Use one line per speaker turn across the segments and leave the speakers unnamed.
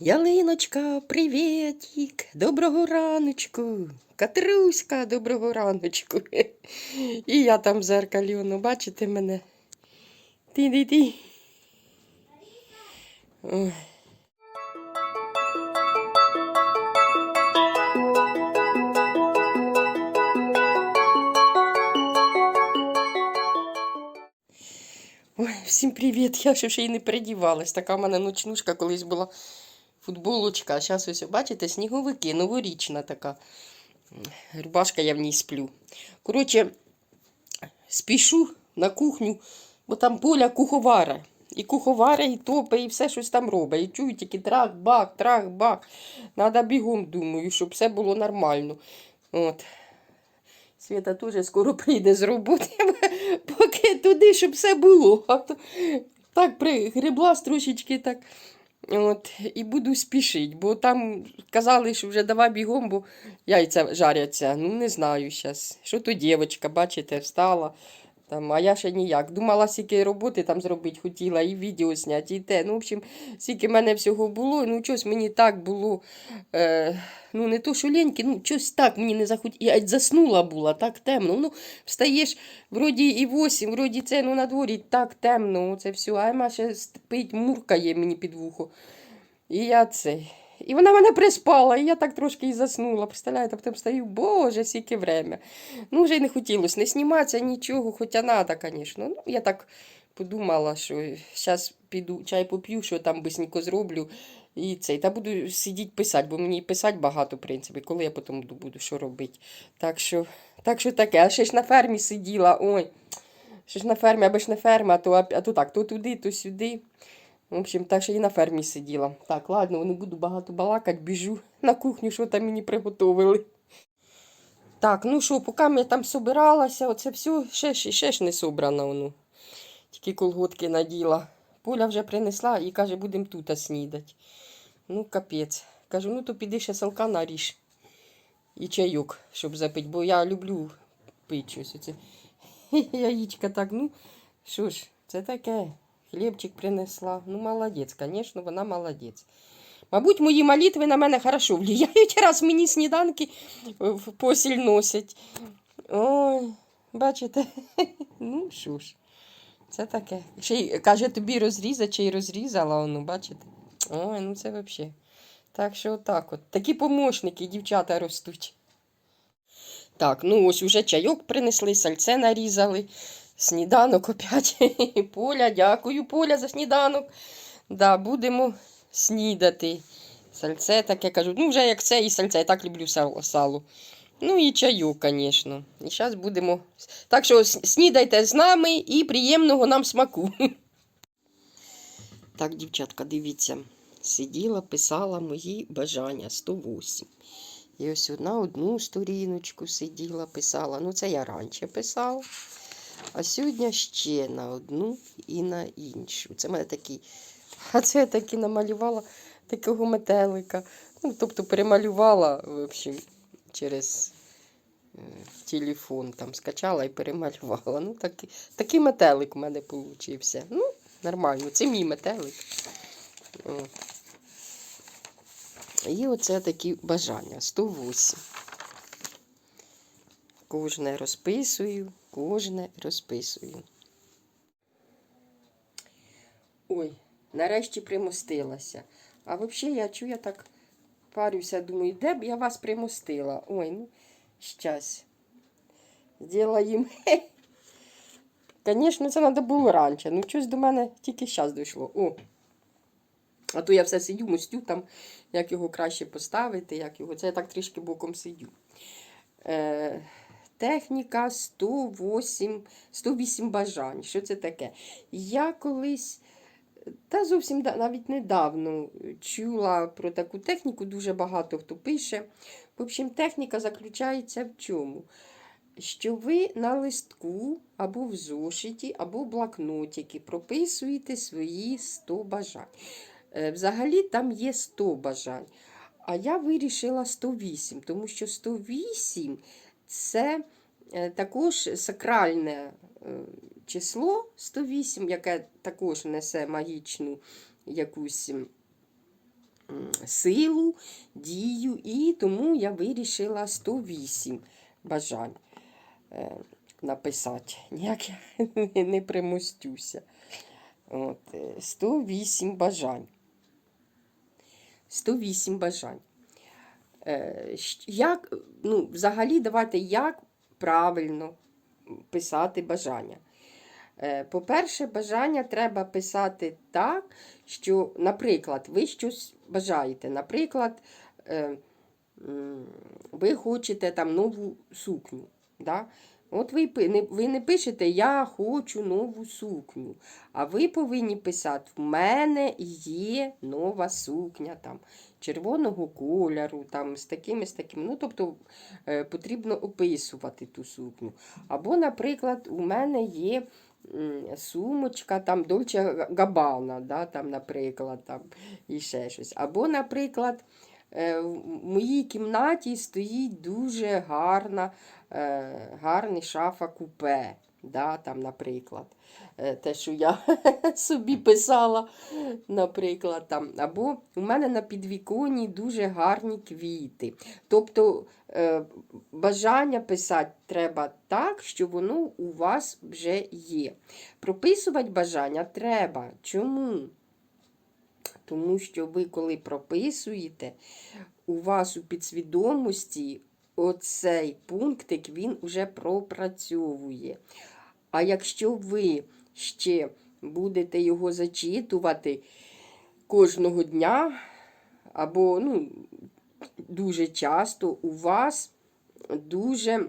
Ялиночка, привітик, доброго раночку. Катруська, доброго раночку. І я там в зеркалі, воно, бачите мене? Ти-ди-ди. Ой. Ой, всім привіт. Я ще ще й не передівалась. Така в мене ночнушка колись була футболочка. А зараз ось, бачите, сніговики, новорічна така. Рубашка, я в ній сплю. Коротше, спішу на кухню, бо там поля куховара. І куховара, і топе, і все щось там робить. І чую тільки трах-бак, трах-бак. Надо бігом, думаю, щоб все було нормально. От. Свята теж скоро прийде з роботи, поки туди, щоб все було. Так пригребла трошечки так. От, і буду спішити, бо там казали, що вже давай бігом, бо яйця жаряться. Ну, не знаю зараз. Що то дівчинка, бачите, встала. Там, а я ще ніяк. Думала, скільки роботи там зробити хотіла, і відео зняти, і те. Ну, в общем, скільки мене всього було, ну, щось мені так було. Е, ну, не то, що ліньки, ну, щось так мені не захотіло. Я заснула була, так темно. Ну, встаєш, вроді і восім, вроді це, ну, на дворі так темно, це все. А Ема ще спить, муркає мені під вухо. І я цей. І вона мене приспала, і я так трошки і заснула. Представляєте, потім стою, боже, скільки время. Ну, вже й не хотілося не зніматися, нічого, хоча треба, звісно. Ну, я так подумала, що зараз піду чай поп'ю, що там бисенько зроблю. І цей, та буду сидіти писати, бо мені писати багато, в принципі, коли я потім буду що робити. Так що, так що таке, а ще ж на фермі сиділа, ой. Ще ж на фермі, аби ж не ферма, а то, а то так, то туди, то сюди. В общем, так що і на фермі сиділа. Так, ладно, не буду багато балакати, біжу на кухню, що там мені приготовили. Так, ну що, поки я там собиралася, оце все ще, ж- ще ж не собрано воно. Тільки колготки наділа. Поля вже принесла і каже, будемо тут снідати. Ну, капець. Кажу, ну то піди ще салка наріж. І чайок, щоб запити, бо я люблю пити щось. Оце. Яєчка так, ну, що ж, це таке. Хлібчик принесла. Ну, молодець, звісно, вона молодець. Мабуть, мої молитви на мене хорошо влияють, раз мені сніданки в посіль носять. Ой, бачите? Ну, що ж, це таке. Ще й, каже, тобі розрізати, чи й розрізала, ну, бачите? Ой, ну це взагалі. Так що отак от. Такі помощники, дівчата ростуть. Так, ну ось уже чайок принесли, сальце нарізали. Сніданок опять. Поля, дякую, Поля, за сніданок. Да, будемо снідати. Сальце таке кажу. Ну, вже як це і сальце, я так люблю сало. Ну і чайок, звісно. І зараз будемо. Так що снідайте з нами і приємного нам смаку. Так, дівчатка, дивіться. Сиділа, писала мої бажання 108. І ось на одну сторіночку сиділа, писала. Ну, це я раніше писала. А сьогодні ще на одну і на іншу. Це мене такий. А це я таки намалювала такого метелика. Ну, тобто перемалювала, в общем, через е, телефон там скачала і перемалювала. Ну, такий, такий метелик у мене получився. Ну, нормально, це мій метелик. І оце такі бажання. 108. Кожне розписую, кожне розписую. Ой, нарешті примостилася. А взагалі, я чую, я так парюся, думаю, де б я вас примостила? Ой, ну, щас. Зробаємо. Звісно, це треба було раніше. Ну, щось до мене тільки зараз дійшло. О. А то я все сидю, мостю там, як його краще поставити, як його. Це я так трішки боком сидю. Е, техніка 108, 108 бажань. Що це таке? Я колись, та зовсім навіть недавно чула про таку техніку, дуже багато хто пише. В общем, техніка заключається в чому? Що ви на листку або в зошиті, або в блокнотики прописуєте свої 100 бажань. Е, Взагалі там є 100 бажань. А я вирішила 108, тому що 108 це е, також сакральне е, число 108, яке також несе магічну якусь силу, дію, і тому я вирішила 108 бажань е, написати. Ніяк я не- примостюся. От, е, 108 бажань. 108 бажань. Е, Як, ну, взагалі, давайте, як правильно писати бажання. Е, По-перше, бажання треба писати так, що, наприклад, ви щось бажаєте. Наприклад, е, ви хочете там нову сукню. Да? От ви, не, ви не пишете Я хочу нову сукню. А ви повинні писати В мене є нова сукня там, червоного кольору, там, з таким і з таким. Ну, тобто е, потрібно описувати ту сукню. Або, наприклад, у мене є сумочка, там Dolce Gabbana, да, там, наприклад, там, і ще щось. Або, наприклад, в моїй кімнаті стоїть дуже гарна, е, гарний шафа купе. Да, там, наприклад, Е, те, що я собі писала, наприклад, там. Або у мене на підвіконні дуже гарні квіти. Тобто е, бажання писати треба так, що воно у вас вже є. Прописувати бажання треба. Чому? Тому що ви, коли прописуєте, у вас у підсвідомості оцей пунктик він вже пропрацьовує. А якщо ви ще будете його зачитувати кожного дня, або ну, дуже часто, у вас дуже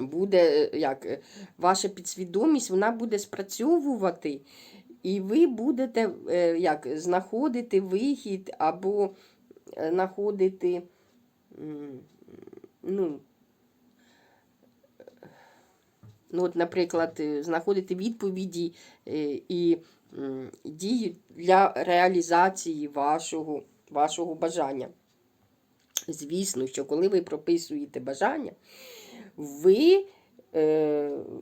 буде, як, ваша підсвідомість вона буде спрацьовувати, і ви будете е, як, знаходити вихід або е, знаходити, ну, ну, от, наприклад, е, знаходити відповіді і дії для реалізації вашого, вашого бажання. Звісно, що коли ви прописуєте бажання, ви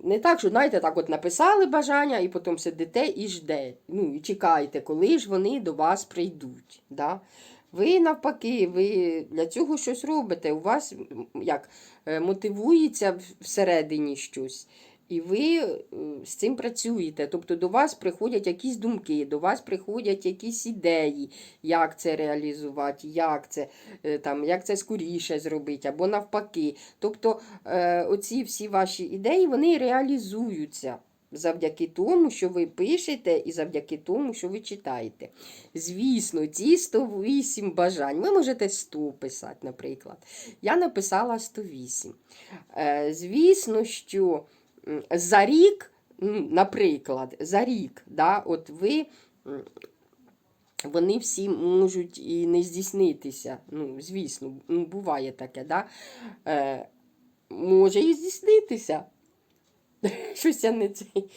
не так, що знаєте, так от написали бажання, і потім сидите і жде, ну, і чекаєте, коли ж вони до вас прийдуть. Да? Ви навпаки, ви для цього щось робите. У вас як е, мотивується всередині щось. І ви е, з цим працюєте. Тобто до вас приходять якісь думки, до вас приходять якісь ідеї, як це реалізувати, як це, е, там, як це скоріше зробити, або навпаки. Тобто е, оці всі ваші ідеї вони реалізуються завдяки тому, що ви пишете, і завдяки тому, що ви читаєте. Звісно, ці 108 бажань. Ви можете 100 писати, наприклад. Я написала 108. Е, Звісно, що за рік, наприклад, за рік, да, от ви. Вони всі можуть і не здійснитися. Ну, звісно, ну, буває таке, да? Е, може і здійснитися. Щось я не цей.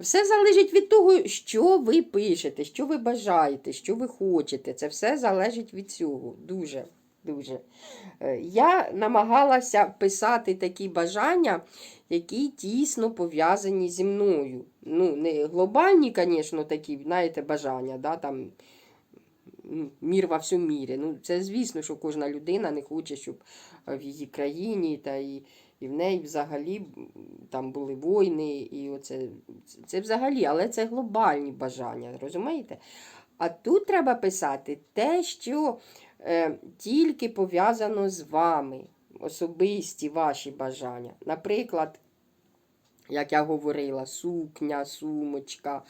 Все залежить від того, що ви пишете, що ви бажаєте, що ви хочете. Це все залежить від цього. Дуже. Дуже. Е, Я намагалася писати такі бажання, які тісно пов'язані зі мною. Ну, не глобальні, звісно, такі, знаєте, бажання, да, там, мір во всьому мірі. Ну, це звісно, що кожна людина не хоче, щоб е, в її країні та і, і в неї взагалі там були війни, і оце, це, взагалі, але це глобальні бажання, розумієте? А тут треба писати те, що тільки пов'язано з вами, особисті ваші бажання. Наприклад, як я говорила, сукня, сумочка,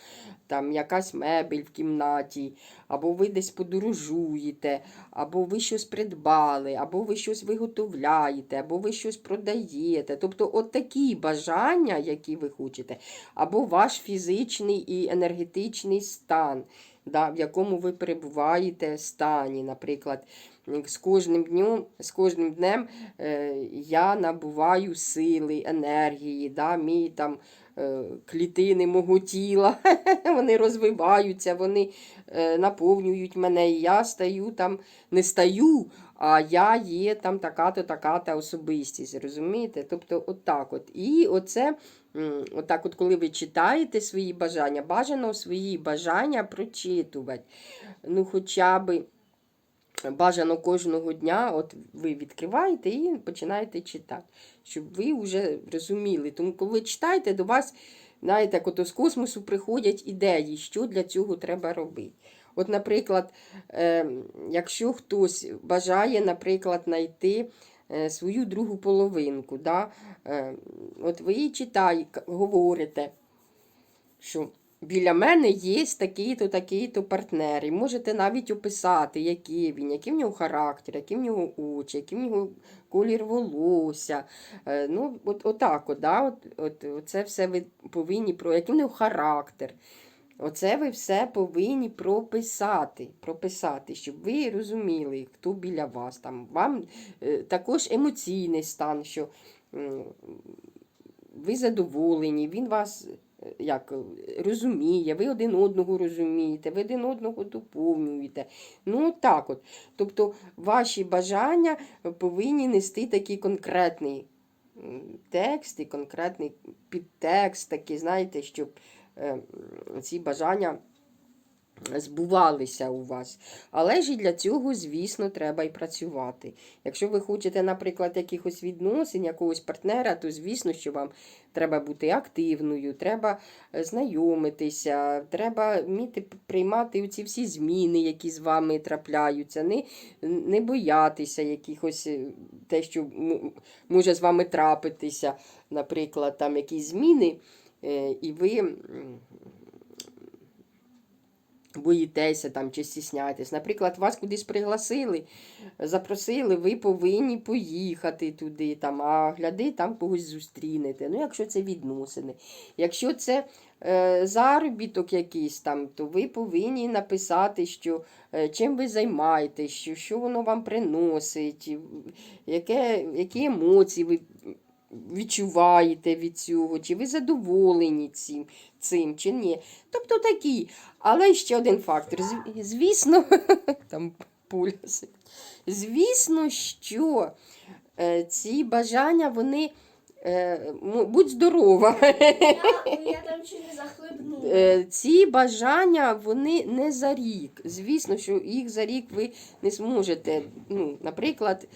там якась мебель в кімнаті, або ви десь подорожуєте, або ви щось придбали, або ви щось виготовляєте, або ви щось продаєте. Тобто, от такі бажання, які ви хочете, або ваш фізичний і енергетичний стан, да, в якому ви перебуваєте стані, наприклад. З кожним днем, з кожним днем е, я набуваю сили, енергії, да, мій там е, клітини мого тіла, вони розвиваються, вони е, наповнюють мене, і я стаю там, не стаю, а я є там така-то, така-то особистість, розумієте? Тобто, от так от. І оце отак, от коли ви читаєте свої бажання, бажано свої бажання прочитувати. Ну, хоча б бажано кожного дня, от ви відкриваєте і починаєте читати, щоб ви вже розуміли. Тому, коли читаєте, до вас, знаєте, ото з космосу приходять ідеї, що для цього треба робити. От, наприклад, е, якщо хтось бажає, наприклад, знайти свою другу половинку, да, е, от ви читаєте, говорите, що біля мене є такий-то, такий-то партнер. І можете навіть описати, який він, який в нього характер, які в нього очі, який в нього колір волосся. Е, Ну, от, отак, от, да, от, от, це все ви повинні про який в нього характер. Оце ви все повинні прописати, прописати, щоб ви розуміли, хто біля вас. Там, вам е, також емоційний стан, що ви задоволені, він вас е, як, розуміє, ви один одного розумієте, ви один одного доповнюєте. Ну, так от. Тобто ваші бажання повинні нести такий конкретний текст і конкретний підтекст, такий, знаєте, щоб ці бажання збувалися у вас. Але ж і для цього, звісно, треба і працювати. Якщо ви хочете, наприклад, якихось відносин, якогось партнера, то звісно, що вам треба бути активною, треба е, знайомитися, треба вміти приймати ці всі зміни, які з вами трапляються, не, не боятися якихось е, те, що може з вами трапитися, наприклад, там якісь зміни, е, і ви. боїтеся там чи стісняєтесь. Наприклад, вас кудись пригласили, запросили, ви повинні поїхати туди, там, а гляди, там когось зустрінете. Ну, якщо це відносини. Якщо це е, заробіток якийсь там, то ви повинні написати, що, е, чим ви займаєтесь, що, що воно вам приносить, яке, які емоції ви відчуваєте від цього, чи ви задоволені цим, цим чи ні. Тобто такі. Але ще один фактор. Звісно, там пуля. Звісно, що е, ці бажання, вони е, будь здорова.
Я, я там чи не захлебнула.
Е, Ці бажання вони не за рік. Звісно, що їх за рік ви не зможете, ну, наприклад,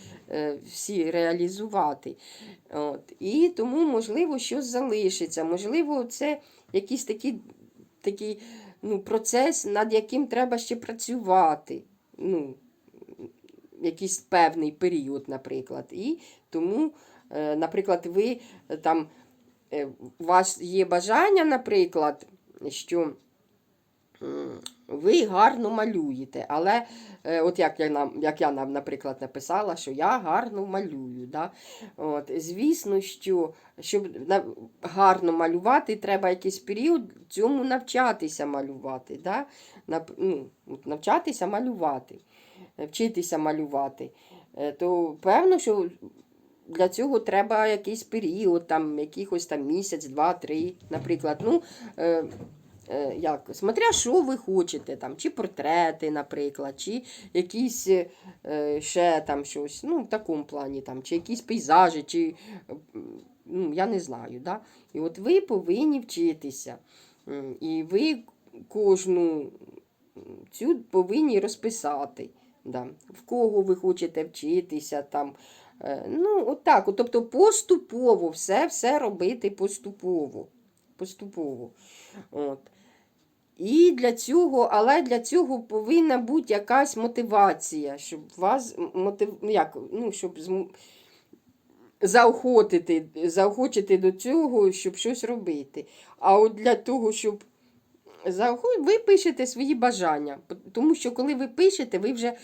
всі реалізувати. От. І тому, можливо, щось залишиться. Можливо, це якийсь такий, такий ну, процес, над яким треба ще працювати. Ну, якийсь певний період, наприклад. І тому, е, наприклад, ви е, там е, у вас є бажання, наприклад, що ви гарно малюєте, але е, от як я нам, як я нам, наприклад, написала, що я гарно малюю. Да? От, звісно, що щоб гарно малювати, треба якийсь період цьому навчатися малювати. Да? Ну, навчатися малювати, вчитися малювати. Е, То певно, що для цього треба якийсь період, там, якихось там місяць, два, три, наприклад. Ну, е, як, смотря що ви хочете, там, чи портрети, наприклад, чи якісь е, ще там щось, ну, в такому плані, там, чи якісь пейзажі, чи е, ну, я не знаю. Да? І от ви повинні вчитися. І ви кожну цю повинні розписати. Да. В кого ви хочете вчитися там. Е, Ну, отак. От, тобто поступово, все, все робити поступово. Поступово. От. І для цього, але для цього повинна бути якась мотивація, щоб вас мотив, як, ну, щоб заохотити, заохочити до цього, щоб щось робити. А от для того, щоб ви пишете свої бажання. Тому що коли ви пишете, ви вже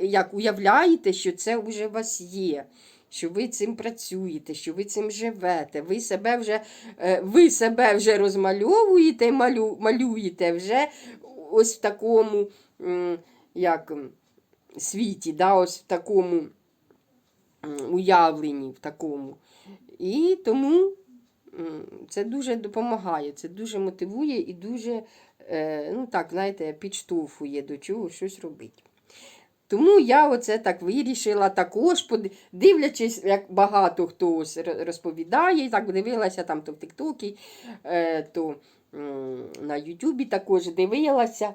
як уявляєте, що це вже у вас є. Що ви цим працюєте, що ви цим живете, ви себе вже, е, ви себе вже розмальовуєте, малю, малюєте вже ось в такому як, світі, да, ось в такому уявленні, в такому. І тому це дуже допомагає, це дуже мотивує і дуже, е, ну так, знаєте, підштовхує до чого щось робити. Тому я оце так вирішила також, дивлячись, як багато хтось розповідає, так дивилася там то в Тіктокі, е, то на Ютубі також дивилася.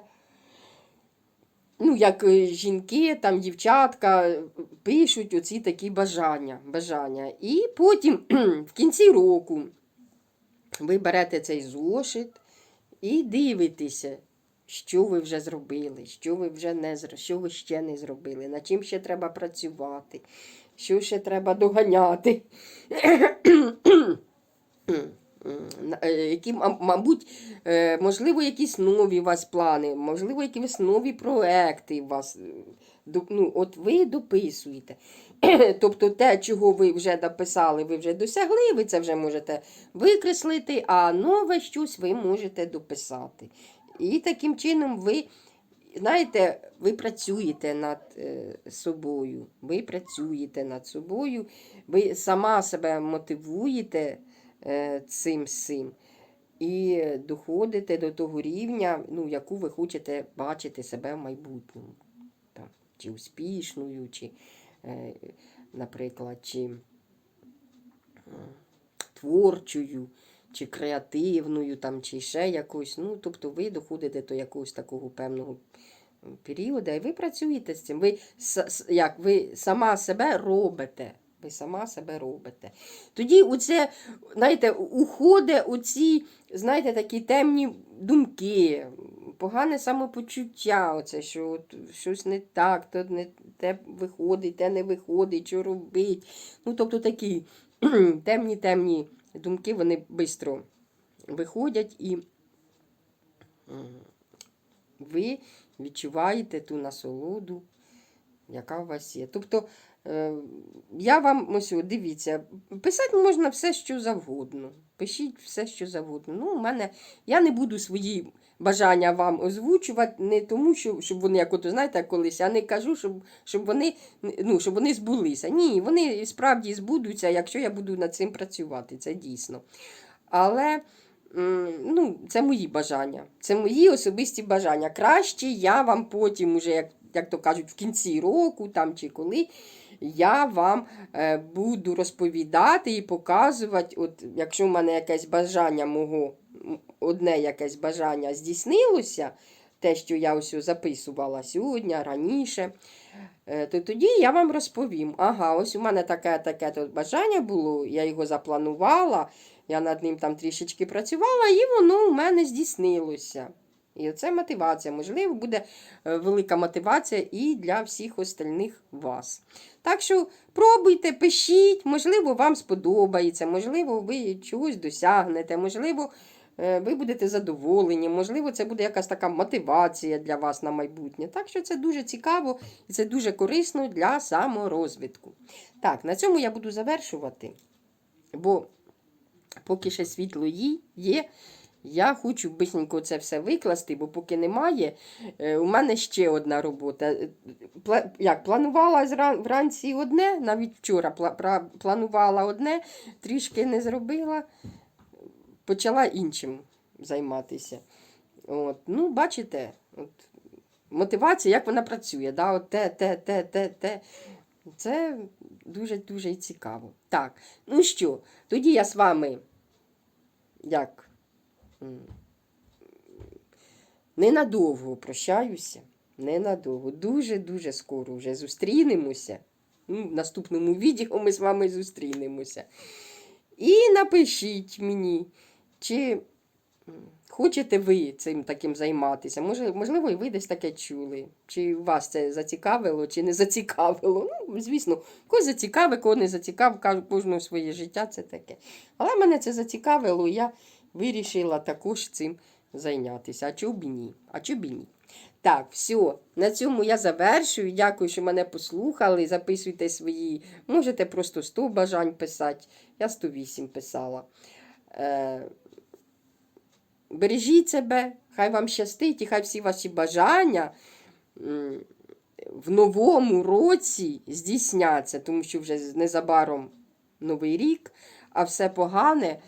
Ну, як е, жінки, там дівчатка е, пишуть оці такі бажання. бажання. І потім в кінці року ви берете цей зошит і дивитеся, що ви вже зробили, що ви вже не що ви ще не зробили, над чим ще треба працювати, що ще треба доганяти. Які, мабуть, е, можливо, якісь нові у вас плани, можливо, якісь нові проекти у вас. е, Ну, от ви дописуєте. Тобто те, чого ви вже дописали, ви вже досягли, ви це вже можете викреслити, а нове щось ви можете дописати. І таким чином ви, знаєте, ви працюєте над е, собою, ви працюєте над собою, ви сама себе мотивуєте е, цим всім. І доходите до того рівня, ну, яку ви хочете бачити себе в майбутньому. Там, чи успішною, чи, е, наприклад, чи творчою, чи креативною, там, чи ще якось. Ну, тобто ви доходите до якогось такого певного періоду, і ви працюєте з цим. Ви, як, ви сама себе робите. Ви сама себе робите. Тоді оце, знаєте, уходить оці, знаєте, такі темні думки, погане самопочуття, оце, що от щось не так, то не те виходить, те не виходить, що робить. Ну, тобто такі темні, темні думки, вони швидко виходять і ви відчуваєте ту насолоду, яка у вас є. Тобто, е, я вам ось дивіться, писати можна все, що завгодно. Пишіть все, що завгодно. Ну, у мене я не буду свої бажання вам озвучувати, не тому, що, щоб вони, як от, знаєте, колись, я не кажу, щоб, щоб, вони, ну, щоб вони збулися. Ні, вони справді збудуться, якщо я буду над цим працювати, це дійсно. Але ну, це мої бажання. Це мої особисті бажання. Краще я вам потім, уже, як, як то кажуть, в кінці року там, чи коли, я вам е, буду розповідати і показувати, от, якщо в мене якесь бажання мого, одне якесь бажання здійснилося, те, що я ось записувала сьогодні, раніше, е, то тоді я вам розповім. Ага, ось у мене таке таке бажання було, я його запланувала, я над ним там трішечки працювала, і воно у мене здійснилося. І оце мотивація. Можливо, буде е, велика мотивація і для всіх остальних вас. Так що пробуйте, пишіть, можливо, вам сподобається, можливо, ви чогось досягнете, можливо, ви будете задоволені, можливо, це буде якась така мотивація для вас на майбутнє. Так що це дуже цікаво і це дуже корисно для саморозвитку. Так, на цьому я буду завершувати, бо поки ще світло є, є я хочу бисенько це все викласти, бо поки немає, е, у мене ще одна робота. Е, Як, планувала вранці одне, навіть вчора планувала одне, трішки не зробила, почала іншим займатися. От. Ну, бачите, от, мотивація, як вона працює. Да? От те, те, те, те, те. Це дуже-дуже цікаво. Так, ну що, тоді я з вами як ненадовго прощаюся. Ненадовго. Дуже-дуже скоро вже зустрінемося. Ну, в наступному відео ми з вами зустрінемося. І напишіть мені, чи хочете ви цим таким займатися. Може, можливо, і ви десь таке чули. Чи вас це зацікавило, чи не зацікавило. Ну, звісно, когось зацікавить, кого не зацікавив, кажу, кожного своє життя це таке. Але мене це зацікавило, і я вирішила також цим зайнятися. А чого б ні? А чого б ні? Так, все, на цьому я завершую. Дякую, що мене послухали. Записуйте свої. Можете просто 100 бажань писати. Я 108 писала. Е, бережіть себе, хай вам щастить і хай всі ваші бажання в новому році здійсняться, тому що вже незабаром новий рік, а все погане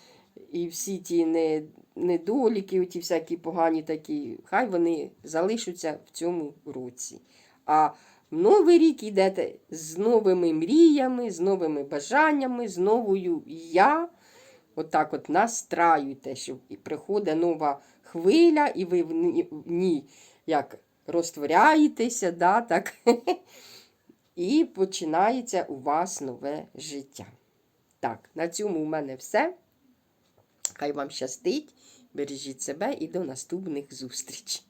і всі ті не, недоліки, ті всякі погані такі, хай вони залишаться в цьому році. А в новий рік йдете з новими мріями, з новими бажаннями, з новою я. Отак от настраюйте, що і приходить нова хвиля, і ви в ні- в ній як розтворяєтеся, да, так? і починається у вас нове життя. Так, на цьому у мене все. Хай вам щастить, бережіть себе і до наступних зустрічей.